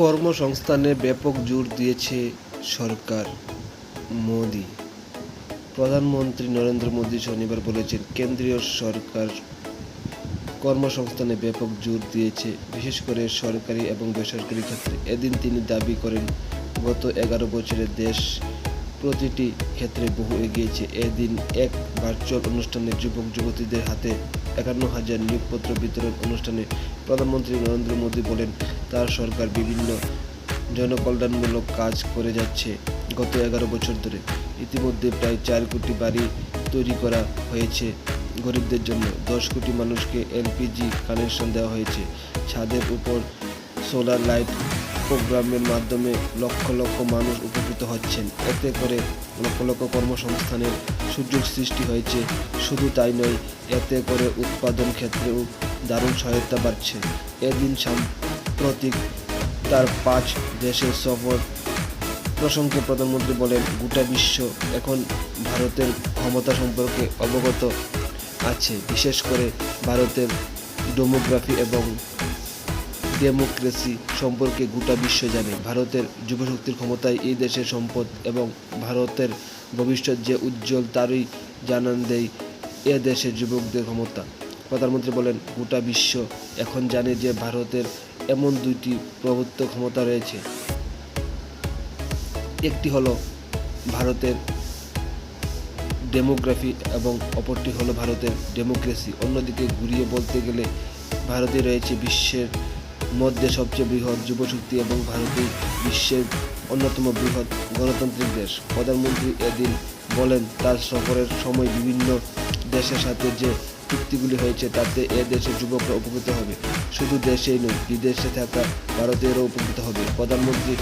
কর্মসংস্থানে ব্যাপক জোর দিয়েছে সরকার মোদি। প্রধানমন্ত্রী নরেন্দ্র মোদী শনিবার বলেছেন, কেন্দ্রীয় সরকার কর্মসংস্থানে ব্যাপক জোর দিয়েছে, বিশেষ করে সরকারি এবং বেসরকারি ক্ষেত্রে। এদিন তিনি দাবি করেন, গত এগারো বছরে দেশ প্রতিটি ক্ষেত্রে বহু এগিয়েছে। এদিন এক ভার্চুয়াল অনুষ্ঠানে যুবক যুবতীদের হাতে একান্ন হাজার নিয়োগপত্র বিতরণ অনুষ্ঠানে প্রধানমন্ত্রী নরেন্দ্র মোদী বলেন, তার সরকার বিভিন্ন জনকল্যাণমূলক কাজ করে যাচ্ছে গত এগারো বছর ধরে। ইতিমধ্যে প্রায় চার কোটি বাড়ি তৈরি করা হয়েছে গরিবদের জন্য। দশ কোটি মানুষকে এলপিজি কানেকশন দেওয়া হয়েছে। ছাদের উপর সোলার লাইট প্রোগ্রামের মাধ্যমে লক্ষ লক্ষ মানুষ উপকৃত হচ্ছেন। এতে করে লক্ষ লক্ষ কর্মসংস্থানের সুযোগ সৃষ্টি হয়েছে। শুধু তাই নয়, এতে করে উৎপাদন ক্ষেত্রেও দারুণ সহায়তা বাড়ছে। এদিন সাম্প্রতিক তার পাঁচ দেশের সফর প্রসঙ্গে প্রধানমন্ত্রী বলেন, গোটা বিশ্ব এখন ভারতের ক্ষমতা সম্পর্কে অবগত আছে। বিশেষ করে ভারতের ডেমোগ্রাফি এবং ডেমোক্রেসি সম্পর্কে গোটা বিশ্ব জানে। ভারতের যুবশক্তির ক্ষমতায় এই দেশের সম্পদ এবং ভারতের ভবিষ্যৎ যে উজ্জ্বল, তারই জানান দেয় এ দেশের যুবকদের ক্ষমতা। প্রধানমন্ত্রী বলেন, গোটা বিশ্ব এখন জানে যে ভারতের এমন দুইটি প্রভুত্ব ক্ষমতা রয়েছে। একটি হলো ভারতের ডেমোগ্রাফি এবং অপরটি হলো ভারতের ডেমোক্রেসি। অন্যদিকে ঘুরিয়ে বলতে গেলে ভারতে রয়েছে বিশ্বের মধ্যে সবচেয়ে বৃহৎ যুবশক্তি এবং ভারতই বিশ্বের অন্যতম বৃহৎ গণতান্ত্রিক দেশ। প্রধানমন্ত্রী এদিন বলেন, তার সফরের সময় বিভিন্ন দেশের সাথে যে চুক্তিগুলি হয়েছে, তাতে এ দেশের যুবকরা উপকৃত হবে। শুধু দেশেই নয়, বিদেশে থাকা ভারতীয়রাও উপকৃত হবে। প্রধানমন্ত্রী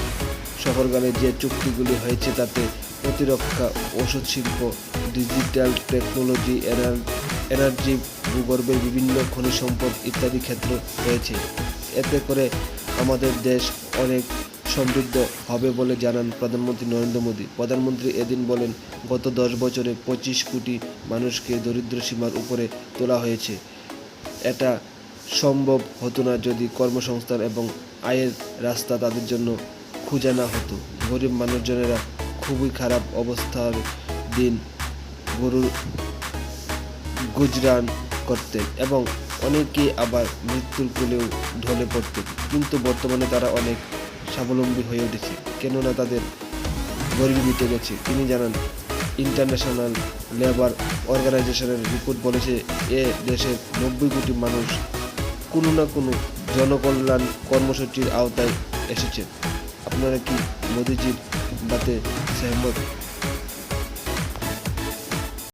সফরকালে যে চুক্তিগুলি হয়েছে, তাতে প্রতিরক্ষা ওষুধ শিল্প, ডিজিটাল টেকনোলজি, এনার- এনার্জি, ভূগর্ভের বিভিন্ন খনিজ সম্পদ ইত্যাদি ক্ষেত্র রয়েছে। এতে করে আমাদের দেশ অনেক সমৃদ্ধ হবে বলে জানান প্রধানমন্ত্রী নরেন্দ্র মোদী। প্রধানমন্ত্রী এদিন বলেন, গত দশ বছরে পঁচিশ কোটি মানুষকে দরিদ্র সীমার উপরে তোলা হয়েছে। এটা সম্ভব হতো না যদি কর্মসংস্থান এবং আয়ের রাস্তা তাদের জন্য খুঁজে না হতো। গরিব মানুষজনেরা খুবই খারাপ অবস্থার দিন গরুর গুজরান করতেন এবং অনেকেই আবার মৃত্যুর কোলেও ঢলে পড়তেন কিন্তু বর্তমানে তারা অনেক স্বাবলম্বী হয়ে উঠেছে। কেননা তাদের গরিবী মিটে গেছে। তিনি জানান, ইন্টারন্যাশনাল লেবার অর্গানাইজেশনের রিপোর্ট বলেছে, এ দেশের নব্বই কোটি মানুষ কোনো না কোনো জনকল্যাণ কর্মসূচির আওতায় এসেছেন আপনারা কি মোদিজির বাতে সহমত?